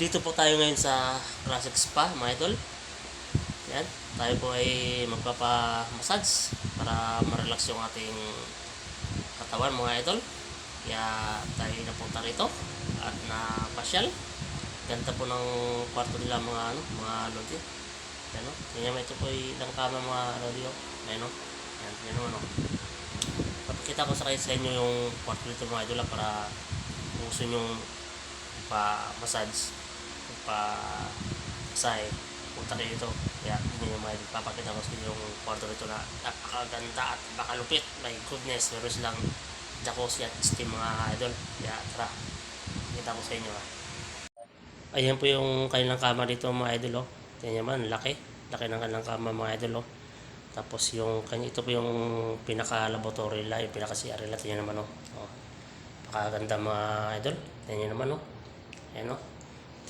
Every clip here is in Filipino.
Dito po tayo ngayon sa Classic Spa, mga idol. Yan, tayo po ay magpapa-massage para ma-relax yung ating katawan, mga idol. Kaya tayo napunta rito at na-pasyal. Ganda po ng kwarto nila mga ano, mga lodi. Yan o. Yan ito po ay ilang kama mga lodi o. Yan o. Yan, yan o ano. Papakita ko sa kayo sa inyo yung kwarto nito mga idol ah, para kung gusto nyo pa-massage, pa-massage, punta kayo dito. Kaya hindi nyo mga idol, papakita ko sa yung kwarto nito na napakaganda at napakalupit. My goodness, meron silang jacuzzi at steam mga idol. Kaya tara, kita ko sa inyo ah. Ayan po yung kanilang kama dito mga idol oh. Tingnan naman, laki. Laki ng kanilang kama mga idol oh. Tapos yung kanya ito po yung pinaka laboratory nila, yung pinaka CR nila. Tingnan naman oh. oh. Pakaganda mga idol. Tingnan naman oh. Ayan oh.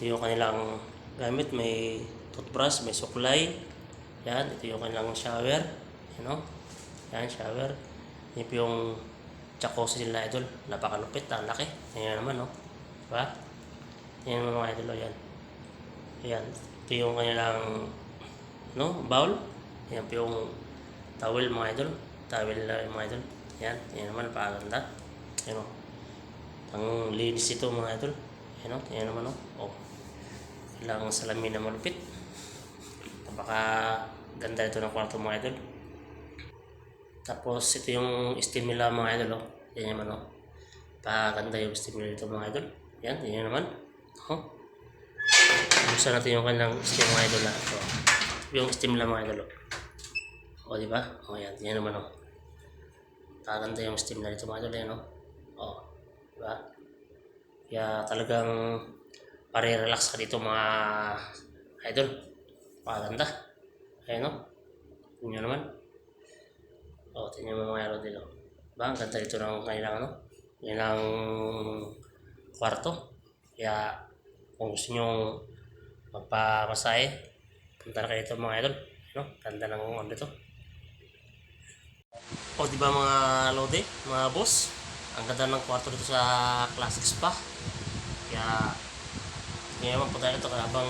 Ito yung kanilang gamit, may toothbrush, may suklay. Yan, ito yung kanilang shower. Ayan oh. Yan, shower. Yan po yung jacuzzi nila idol. Napakalupit, ang laki. Tingnan naman oh. Diba? Yan mga mga idol, yan. Yan. Ito yung kanilang no, bowl. Yan po yung towel mga idol. Towel na mga idol. Yan. Yan naman, napakaganda. Yan o. Ang linis ito mga idol. Yan o. Yan naman o. Oh. Kailangan salamin na malupit. Napaka ganda ito ng kwarto mga idol. Tapos ito yung steam nila mga idol o. Yan naman o. Napakaganda yung steam nila ito mga idol. Yan. Yan naman. Oh. Buksan natin yung kanilang steam mga idol na. So, yung steam lang mga idol. O, di ba? O, yan. Yan naman, o. Kaganda yung steam na dito mga idol, yan, o. O, di ba? Kaya talagang pare-relax ka dito mga idol. Kaganda. Ayan, o. Tingnan naman. O, tingnan mo mga idol dito. Diba? Ang ganda dito ng kanilang, ano? Kanilang kwarto. Kaya, kung gusto nyo magpamasahe, punta na kayo dito mga idol. No? Ganda ng ano dito. O, di ba mga lode, mga boss? Ang ganda ng kwarto dito sa Classic Spa. Kaya, ngayon punta na ito habang